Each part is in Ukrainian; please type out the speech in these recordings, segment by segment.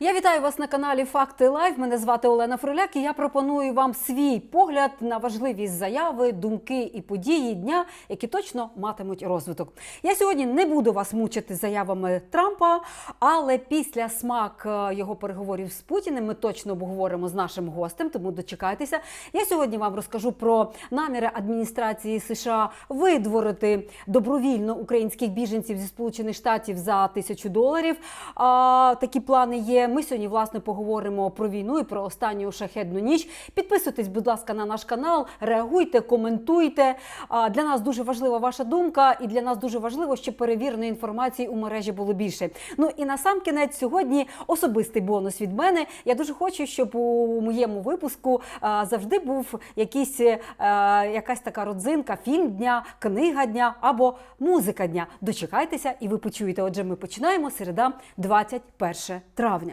Я вітаю вас на каналі Факти Лайв. Мене звати Олена Фроляк і я пропоную вам свій погляд на важливі заяви, думки і події дня, які точно матимуть розвиток. Я сьогодні не буду вас мучити заявами Трампа, але після смак е, його переговорів з Путіним ми точно обговоримо з нашим гостем, тому дочекайтеся. Я сьогодні вам розкажу про наміри адміністрації США видворити добровільно українських біженців зі Сполучених Штатів за тисячу доларів. А, такі плани є. Ми сьогодні власне поговоримо про війну і про останню шахедну ніч. Підписуйтесь, будь ласка, на наш канал, реагуйте, коментуйте. Для нас дуже важлива ваша думка, і для нас дуже важливо, щоб перевіреної інформації у мережі було більше. Ну і на сам кінець сьогодні особистий бонус від мене. Я дуже хочу, щоб у моєму випуску завжди був якийсь, е, якась така родзинка, фільм дня, книга дня або музика дня. Дочекайтеся, і ви почуєте. Отже, ми починаємо середа, 21 травня.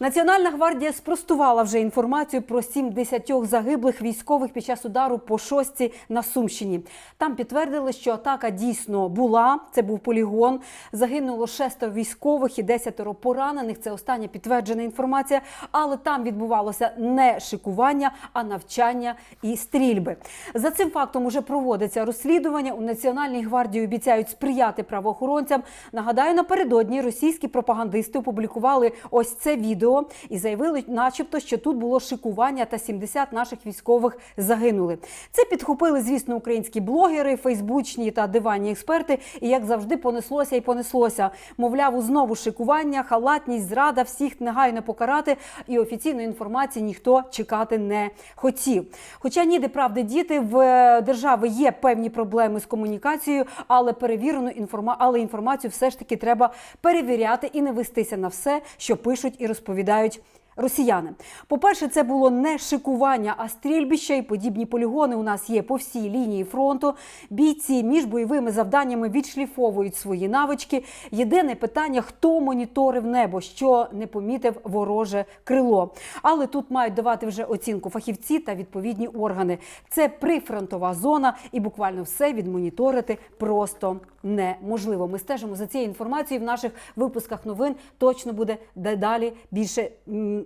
Національна гвардія спростувала вже інформацію про 70 загиблих військових під час удару по шостці на Сумщині. Там підтвердили, що атака дійсно була. Це був полігон. Загинуло шестеро військових і десятеро поранених. Це остання підтверджена інформація. Але там відбувалося не шикування, а навчання і стрільби. За цим фактом уже проводиться розслідування. У Національній гвардії обіцяють сприяти правоохоронцям. Нагадаю, напередодні російські пропагандисти опублікували ось це відео і заявили, начебто, що тут було шикування та 70 наших військових загинули. Це підхопили, звісно, українські блогери, фейсбучні та диванні експерти. І як завжди, понеслося і понеслося. Мовляв, знову шикування, халатність, зрада всіх негайно покарати. І офіційної інформації ніхто чекати не хотів. Хоча ніде правди діти в е, держави є певні проблеми з комунікацією, але перевірену інформа... але інформацію все ж таки треба перевіряти і не вестися на все, що пишуть і розповідають розповідають Росіяни, по-перше, це було не шикування, а стрільбища і подібні полігони у нас є по всій лінії фронту. Бійці між бойовими завданнями відшліфовують свої навички. Єдине питання: хто моніторив небо, що не помітив вороже крило. Але тут мають давати вже оцінку фахівці та відповідні органи. Це прифронтова зона, і буквально все відмоніторити просто неможливо. Ми стежимо за цією інформацією в наших випусках новин. Точно буде дедалі більше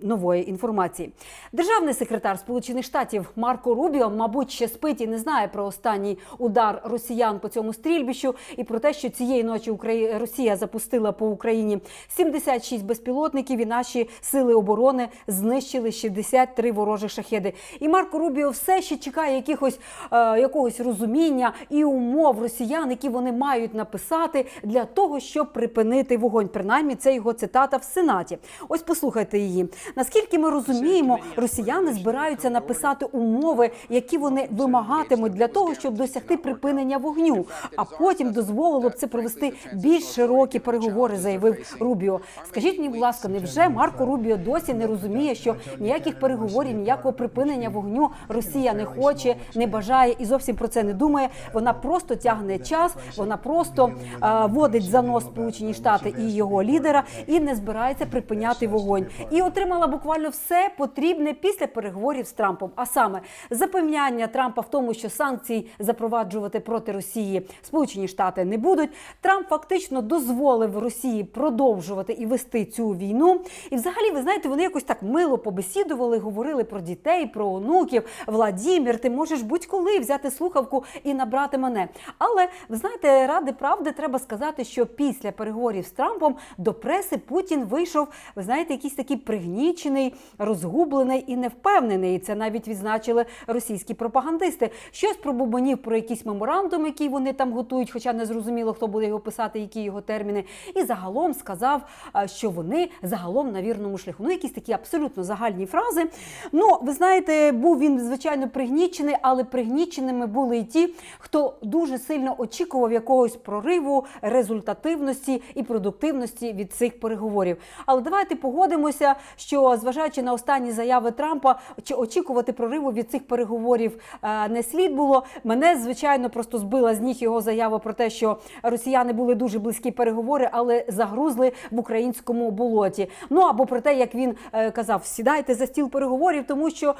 нової інформації. Державний секретар Сполучених Штатів Марко Рубіо, мабуть, ще спить і не знає про останній удар росіян по цьому стрільбищу і про те, що цієї ночі. Росія запустила по Україні 76 безпілотників, і наші сили оборони знищили 63 ворожих шахеди. І Марко Рубіо все ще чекає якихось е, якогось розуміння і умов росіян, які вони мають написати для того, щоб припинити вогонь. Принаймні, це його цитата в Сенаті. Ось послухайте її. Наскільки ми розуміємо, росіяни збираються написати умови, які вони вимагатимуть для того, щоб досягти припинення вогню, а потім дозволило б це провести більш широкі переговори, заявив Рубіо. Скажіть мені, будь ласка, невже Марко Рубіо досі не розуміє, що ніяких переговорів, ніякого припинення вогню Росія не хоче, не бажає і зовсім про це не думає. Вона просто тягне час, вона просто е, водить за нос Сполучені Штати і його лідера, і не збирається припиняти вогонь. І отримала буквально все потрібне після переговорів з Трампом. А саме запевняння Трампа в тому, що санкцій запроваджувати проти Росії Сполучені Штати не будуть. Трамп фактично дозволив Росії продовжувати і вести цю війну. І, взагалі, ви знаєте, вони якось так мило побесідували, говорили про дітей, про онуків. Владімір, ти можеш будь-коли взяти слухавку і набрати мене. Але ви знаєте, ради правди треба сказати, що після переговорів з Трампом до преси Путін вийшов, ви знаєте, якийсь такий пригнічений, розгублений і невпевнений. І це навіть відзначили російські пропагандисти. Щось пробубонів про якийсь меморандум, який вони там готують, хоча не зрозуміло, хто буде його писати, які його терміни. І загалом сказав, що вони загалом на вірному шляху. Ну, якісь такі абсолютно загальні фрази. Ну, ви знаєте, був він звичайно пригнічений, але пригніченими були і ті, хто дуже сильно очікував якогось прориву, результативності і продуктивності від цих переговорів. Але давайте погодимося, що зважаючи на останні заяви Трампа, чи очікувати прориву від цих переговорів е, не слід було. Мене звичайно просто збила з ніг його заява про те, що росіяни були дуже близькі переговори, але загрузли в українському болоті. Ну або про те, як він е, казав, сідайте за стіл переговорів, тому що е,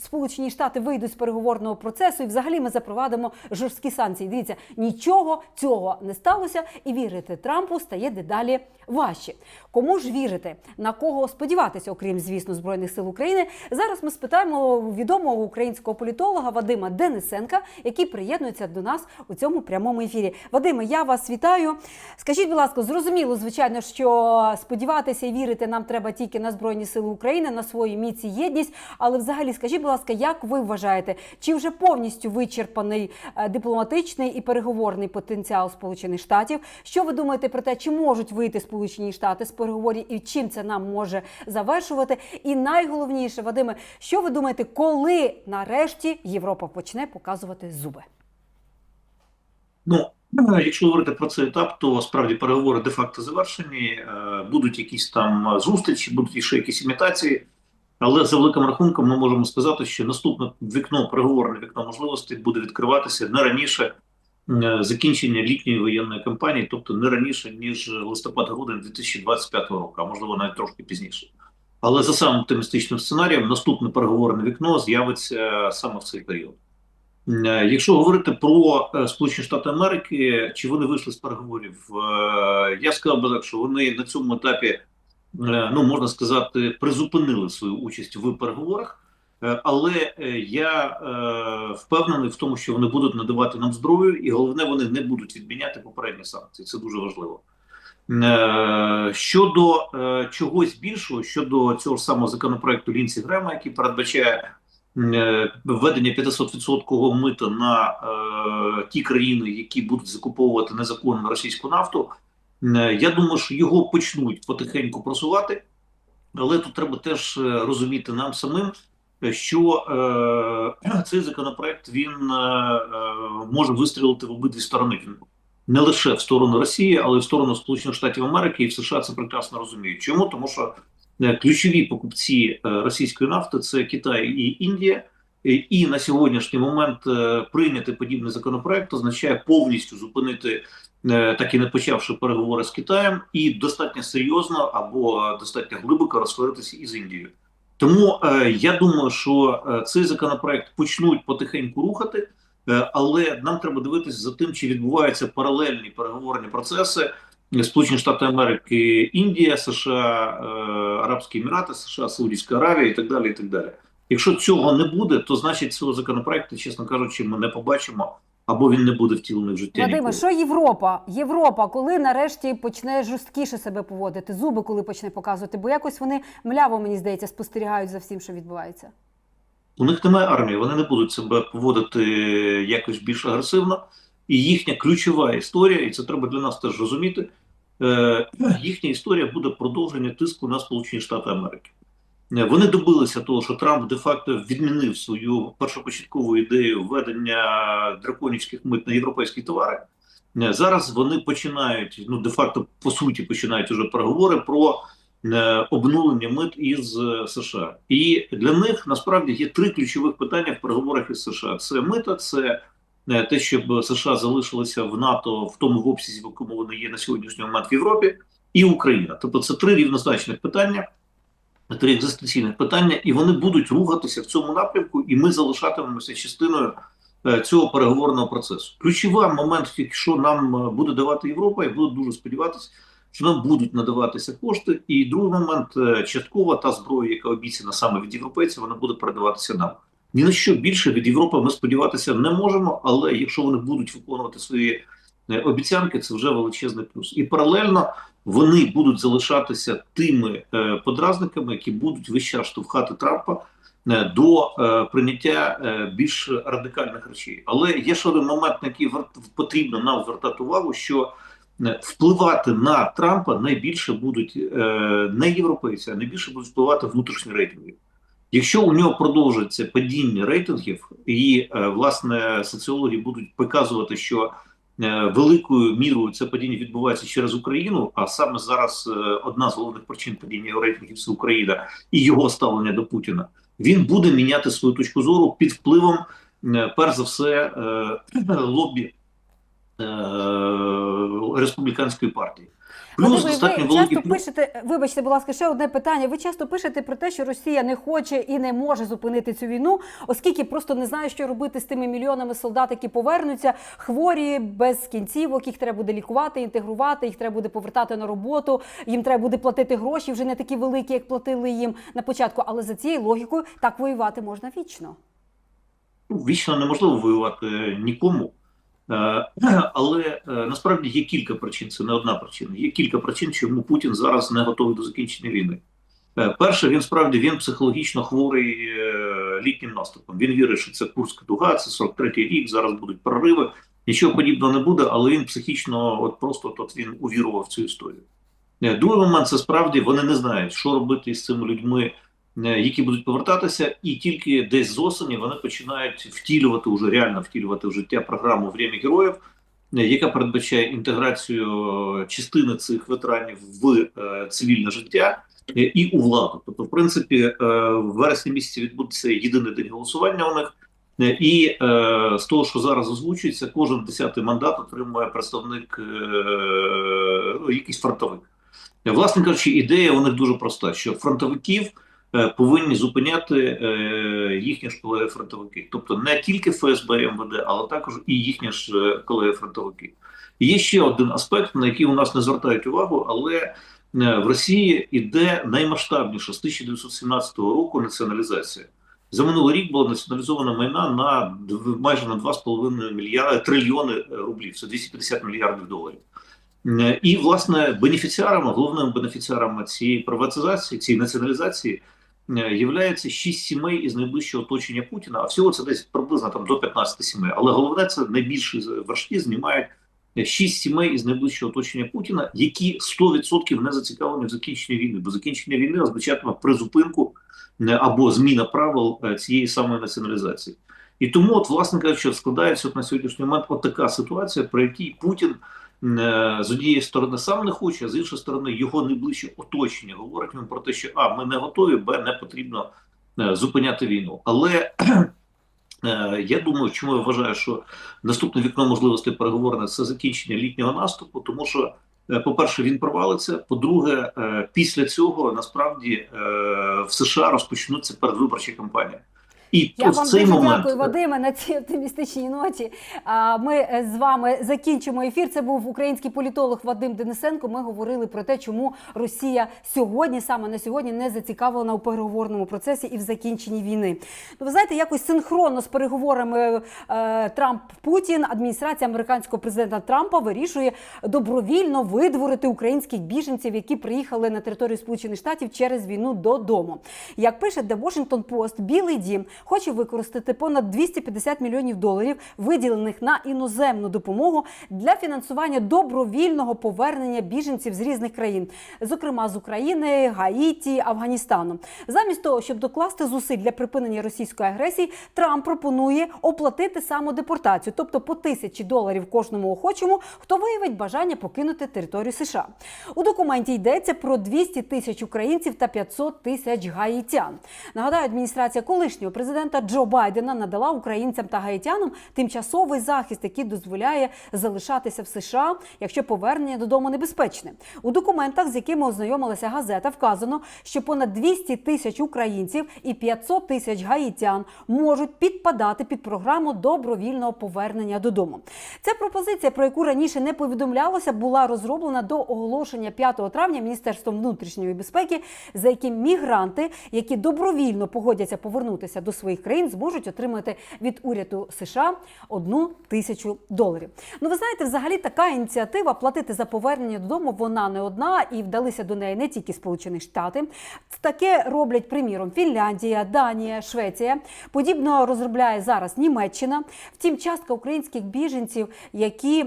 Сполучені Штати вийдуть з переговорного процесу, і взагалі ми запровадимо жорсткі санкції. Дивіться, нічого цього не сталося, і вірити Трампу стає дедалі важче. Кому ж вірити? На кого сподіватися, окрім звісно, збройних сил України? Зараз ми спитаємо відомого українського політолога Вадима Денисенка, який приєднується до нас у цьому прямому ефірі. Вадиме, я вас вітаю. Скажіть, будь ласка, зрозуміло, звичайно, що сподіватися і вірити нам треба тільки на збройні сили України, на свою міць і єдність. Але взагалі, скажіть, будь ласка, як ви вважаєте, чи вже повністю вичерпаний е, дипломатичний і переговорний потенціал Сполучених Штатів? Що ви думаєте про те, чи можуть вийти Сполучені Штати з переговорів і чим це нам може завершувати? І найголовніше, Вадиме, що ви думаєте, коли нарешті Європа почне показувати зуби? Ну, е, якщо говорити про цей етап, то справді переговори де-факто завершені. е, Будуть якісь там зустрічі, будуть ще якісь імітації. Але за великим рахунком ми можемо сказати, що наступне вікно, переговорне вікно можливостей буде відкриватися не раніше закінчення літньої воєнної кампанії, тобто не раніше ніж листопад-грудень 2025 року, а можливо навіть трошки пізніше. Але за самим оптимістичним сценарієм, наступне переговорне вікно з'явиться саме в цей період. Е, Якщо говорити про е, Сполучені Штати Америки, чи вони вийшли з переговорів, е, я сказав би так, що вони на цьому етапі, е, ну можна сказати, призупинили свою участь в переговорах, Е, але е, я е, впевнений в тому, що вони будуть надавати нам зброю, і головне, вони не будуть відміняти попередні санкції. Це дуже важливо. Е, Щодо е, чогось більшого, щодо цього ж самого законопроекту Лінсі Грема, який передбачає е, введення 500% мита на е, ті країни, які будуть закуповувати незаконно російську нафту. Е, я думаю, що його почнуть потихеньку просувати, але тут треба теж е, розуміти нам самим, е, що е, цей законопроект він е, е, може вистрілити в обидві сторони. Він не лише в сторону Росії, але й в сторону Сполучених Штатів Америки і в США це прекрасно розуміють. Чому? Тому що е, ключові покупці е, російської нафти це Китай і Індія. І на сьогоднішній момент прийняти подібний законопроект означає повністю зупинити, так і не почавши переговори з Китаєм, і достатньо серйозно або достатньо глибоко розсваритися із Індією. Тому е, я думаю, що е, цей законопроект почнуть потихеньку рухати, е, але нам треба дивитися за тим, чи відбуваються паралельні переговорні процеси. Сполучені Штати Америки, Індія, США, е, Арабські Емірати, США, Саудівська Аравія і так далі. І так далі. Якщо цього не буде, то значить цього законопроекту, чесно кажучи, ми не побачимо або він не буде втілений в життя. Вадиме, що Європа? Європа, коли нарешті почне жорсткіше себе поводити, зуби коли почне показувати, бо якось вони мляво, мені здається, спостерігають за всім, що відбувається. У них немає армії, вони не будуть себе поводити якось більш агресивно. І їхня ключова історія, і це треба для нас теж розуміти. Е, їхня історія буде продовження тиску на Сполучені Штати Америки. Е, Вони добилися того, що Трамп де-факто відмінив свою першопочаткову ідею введення драконівських мит на європейські товари. Е, Зараз вони починають, ну де-факто по суті, починають уже переговори про е, обнулення мит із США. І для них насправді є три ключових питання в переговорах із США: це мита, це те, щоб США залишилися в НАТО в тому в обсязі, в якому вони є на сьогоднішній момент в Європі, і Україна. Тобто це три рівнозначних питання. Три екзистенційних питання, і вони будуть рухатися в цьому напрямку, і ми залишатимемося частиною е, цього переговорного процесу. Ключовий момент, що нам е, буде давати Європа, я буду дуже сподіватися, що нам будуть надаватися кошти. І другий момент е, часткова та зброя, яка обіцяна саме від європейців, вона буде передаватися нам. Ні на що більше від Європи ми сподіватися не можемо, але якщо вони будуть виконувати свої обіцянки, це вже величезний плюс. І паралельно вони будуть залишатися тими е, подразниками, які будуть весь штовхати Трампа е, до е, прийняття е, більш радикальних речей. Але є ще один момент, на який вар- потрібно нам звертати увагу, що е, впливати на Трампа найбільше будуть е, не європейці, а найбільше будуть впливати внутрішні рейтинги. Якщо у нього продовжиться падіння рейтингів, і е, власне соціологи будуть показувати, що великою мірою це падіння відбувається через Україну, а саме зараз е, одна з головних причин падіння рейтингів це Україна і його ставлення до Путіна. Він буде міняти свою точку зору під впливом, е, перш за все, е, лобі е, республіканської партії. Плюс достатньо ви великий часто пишете, вибачте, будь ласка, ще одне питання. Ви часто пишете про те, що Росія не хоче і не може зупинити цю війну, оскільки просто не знає, що робити з тими мільйонами солдат, які повернуться, хворі без кінцівок, їх треба буде лікувати, інтегрувати, їх треба буде повертати на роботу. Їм треба буде платити гроші, вже не такі великі, як платили їм на початку. Але за цією логікою так воювати можна вічно. Ну, вічно неможливо воювати нікому. Е, Але е, насправді є кілька причин, це не одна причина. Є кілька причин, чому Путін зараз не готовий до закінчення війни. Е, Перше, він справді він психологічно хворий літнім наступом. Він вірить, що це Курська дуга, це 43-й рік, зараз будуть прориви. Нічого подібного не буде, але він психічно, от просто от він увірував в цю історію. Другий момент це справді вони не знають, що робити з цими людьми, які будуть повертатися, і тільки десь з осені вони починають втілювати уже реально втілювати в життя програму «Время героїв, е, яка передбачає інтеграцію е, частини цих ветеранів в е, цивільне життя е, і у владу. Тобто, в принципі, е, в вересні місяці відбудеться єдиний день голосування у них. Е, І е, з того, що зараз озвучується, кожен десятий мандат отримує представник е, якийсь фронтовик. Е, Власне кажучи, ідея у них дуже проста: що фронтовиків е, повинні зупиняти е, їхні ж колеги-фронтовики, тобто не тільки ФСБ і МВД, але також і їхні ж е, колеги-фронтовики. І Є ще один аспект, на який у нас не звертають увагу, але е, в Росії іде наймасштабніша з 1917 року націоналізація. За минулий рік було націоналізовано майна на майже на 2,5 мільярди трильйони е, рублів. Це 250 мільярдів доларів. Е, І, власне, бенефіціарами, головними бенефіціарами цієї приватизації, цієї націоналізації е, являється шість сімей із найближчого оточення Путіна, а всього це десь приблизно там до 15 сімей. Але головне це найбільші вершки знімають е, шість сімей із найближчого оточення Путіна, які 100% не зацікавлені в закінченні війни, бо закінчення війни означатиме призупинку е, або зміна правил е, цієї самої націоналізації. І тому, от, власне кажучи, складається от на сьогоднішній момент от така ситуація, при якій Путін з однієї сторони сам не хоче, а з іншої сторони його найближче оточення говорить йому про те, що а ми не готові, б не потрібно е, зупиняти війну. Але е, я думаю, чому я вважаю, що наступне вікно можливостей переговорне це закінчення літнього наступу, тому що. е, По-перше, він провалиться. По-друге, е, після цього насправді е, в США розпочнуться передвиборчі кампанії. І Я вам цей дуже момент дякую, Вадиме, на цій оптимістичній ноті. А ми е, з вами закінчимо ефір. Це був український політолог Вадим Денисенко. Ми говорили про те, чому Росія сьогодні, саме на сьогодні, не зацікавлена у переговорному процесі і в закінченні війни. Ну, ви знаєте, якось синхронно з переговорами е, Трамп-Путін адміністрація американського президента Трампа вирішує добровільно видворити українських біженців, які приїхали на територію Сполучених Штатів через війну додому. Як пише The Washington Post, Білий Дім хоче використати понад 250 мільйонів доларів, виділених на іноземну допомогу для фінансування добровільного повернення біженців з різних країн, зокрема з України, Гаїті, Афганістану. Замість того, щоб докласти зусиль для припинення російської агресії, Трамп пропонує оплатити самодепортацію, тобто по тисячі доларів кожному охочому, хто виявить бажання покинути територію США. У документі йдеться про 200 тисяч українців та 500 тисяч гаїтян. Нагадаю, адміністрація колишнього президента Джо Байдена надала українцям та гаїтянам тимчасовий захист, який дозволяє залишатися в США, якщо повернення додому небезпечне. У документах, з якими ознайомилася газета, вказано, що понад 200 тисяч українців і 500 тисяч гаїтян можуть підпадати під програму добровільного повернення додому. Ця пропозиція, про яку раніше не повідомлялося, була розроблена до оголошення 5 травня Міністерством внутрішньої безпеки, за яким мігранти, які добровільно погодяться повернутися до своїх країн, зможуть отримати від уряду США одну тисячу доларів. Ну ви знаєте, взагалі така ініціатива платити за повернення додому. Вона не одна і вдалися до неї не тільки Сполучені Штати. Таке роблять приміром Фінляндія, Данія, Швеція. Подібно розробляє зараз Німеччина. Втім, частка українських біженців, які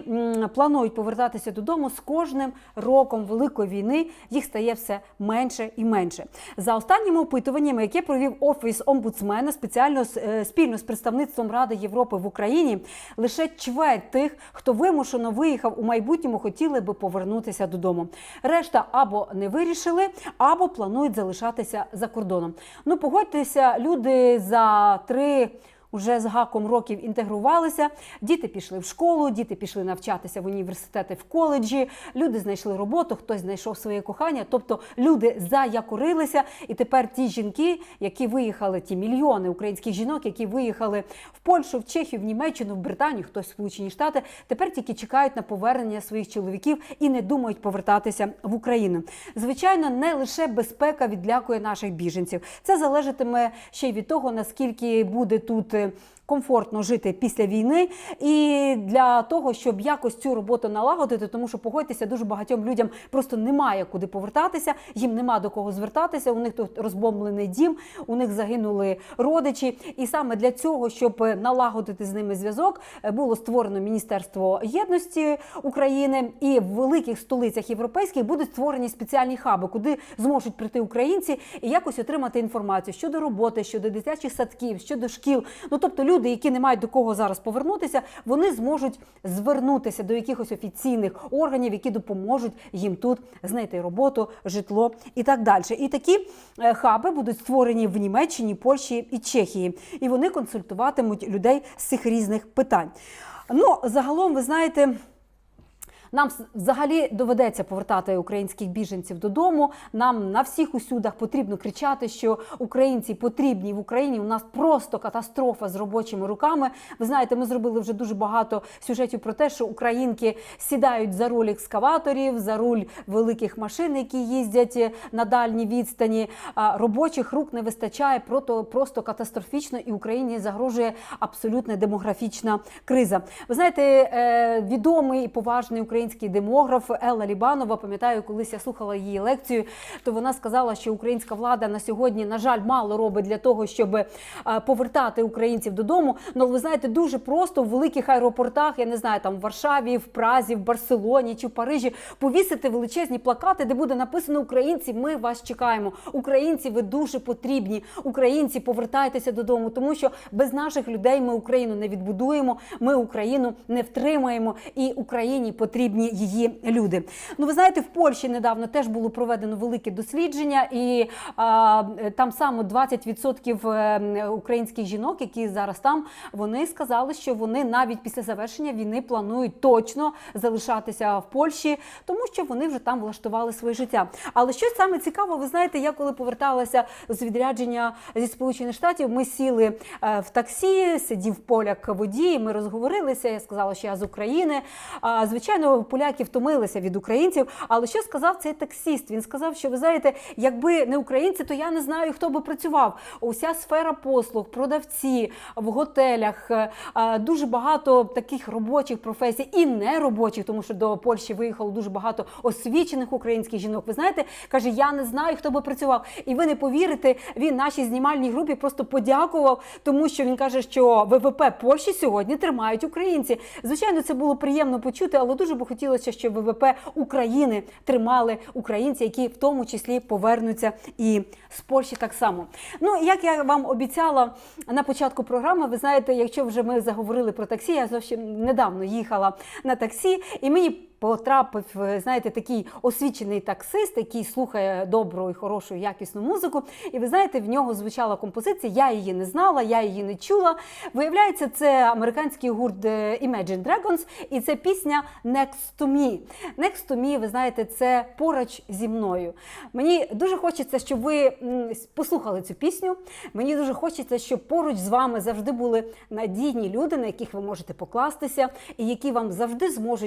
планують повертатися додому, з кожним роком великої війни їх стає все менше і менше. За останніми опитуваннями, яке провів офіс омбудсмена спеціально е, спільно з представництвом Ради Європи в Україні, лише чверть тих, хто вимушено виїхав у майбутньому, хотіли би повернутися додому. Решта або не вирішили, або планують залишатися за кордоном. Ну погодьтеся, люди за три Уже з гаком років інтегрувалися. Діти пішли в школу, діти пішли навчатися в університети, в коледжі. Люди знайшли роботу, хтось знайшов своє кохання. Тобто люди заякорилися. І тепер ті жінки, які виїхали, ті мільйони українських жінок, які виїхали в Польщу, в Чехію, в Німеччину, в Британію, хтось в Сполучені Штати, тепер тільки чекають на повернення своїх чоловіків і не думають повертатися в Україну. Звичайно, не лише безпека відлякує наших біженців. Це залежатиме ще й від того, наскільки буде тут. Е, Комфортно жити після війни і для того, щоб якось цю роботу налагодити, тому що погодьтеся, дуже багатьом людям просто немає куди повертатися, їм нема до кого звертатися. У них тут розбомблений дім, у них загинули родичі. І саме для цього, щоб налагодити з ними зв'язок, було створено Міністерство єдності України, і в великих столицях європейських будуть створені спеціальні хаби, куди зможуть прийти українці і якось отримати інформацію щодо роботи, щодо дитячих садків, щодо шкіл. Ну тобто люди, які не мають до кого зараз повернутися, вони зможуть звернутися до якихось офіційних органів, які допоможуть їм тут знайти роботу, житло і так далі. І такі е, хаби будуть створені в Німеччині, Польщі і Чехії, і вони консультуватимуть людей з цих різних питань. Ну загалом, ви знаєте. Нам взагалі доведеться повертати українських біженців додому. Нам на всіх усюдах потрібно кричати, що українці потрібні в Україні. У нас просто катастрофа з робочими руками. Ви знаєте, ми зробили вже дуже багато сюжетів про те, що українки сідають за руль екскаваторів, за руль великих машин, які їздять е, на дальні відстані. Робочих рук не вистачає просто, просто катастрофічно, і Україні загрожує абсолютна демографічна криза. Ви знаєте, е, відомий і поважний український демограф Елла Лібанова, пам'ятаю, колись я слухала її лекцію, то вона сказала, що українська влада на сьогодні, на жаль, мало робить для того, щоб е, повертати українців додому. Ну, ви знаєте, дуже просто в великих аеропортах, я не знаю, там в Варшаві, в Празі, в Барселоні чи в Парижі повісити величезні плакати, де буде написано Українці, ми вас чекаємо. Українці, ви дуже потрібні. Українці, повертайтеся додому, тому що без наших людей ми Україну не відбудуємо. Ми Україну не втримаємо, і Україні потрібні її люди. Ну, ви знаєте, в Польщі недавно теж було проведено велике дослідження, і а, там саме 20% е, українських жінок, які зараз там, вони сказали, що вони навіть після завершення війни планують точно залишатися в Польщі, тому що вони вже там влаштували своє життя. Але щось саме цікаво, ви знаєте, я коли поверталася з відрядження зі Сполучених Штатів, ми сіли е, в таксі, сидів поляк водій, ми розговорилися. Я сказала, що я з України. А, Звичайно, поляки втомилися від українців. Але що сказав цей таксіст? Він сказав, що ви знаєте, якби не українці, то я не знаю, хто би працював. Уся сфера послуг, продавці в готелях, е, е, дуже багато таких робочих професій і неробочих, тому що до Польщі виїхало дуже багато освічених українських жінок. Ви знаєте, каже, я не знаю, хто би працював. І ви не повірите, він нашій знімальній групі просто подякував, тому що він каже, що ВВП Польщі сьогодні тримають українці. Звичайно, це було приємно почути, але дуже би хотілося, щоб ВВП України тримали українці, які в тому числі повернуться і з Польщі так само. Ну як я вам обіцяла на початку програми, ви знаєте, якщо вже ми заговорили про таксі, я зовсім недавно їхала на таксі, і мені потрапив, е, знаєте, такий освічений таксист, який слухає добру і хорошу якісну музику. І ви знаєте, в нього звучала композиція. Я її не знала, я її не чула. Виявляється, це американський гурт е, Imagine Dragons, і це пісня Next to Me. Next to Me, ви знаєте, це поруч зі мною. Мені дуже хочеться, щоб ви послухали цю пісню. Мені дуже хочеться, щоб поруч з вами завжди були надійні люди, на яких ви можете покластися, і які вам завжди зможуть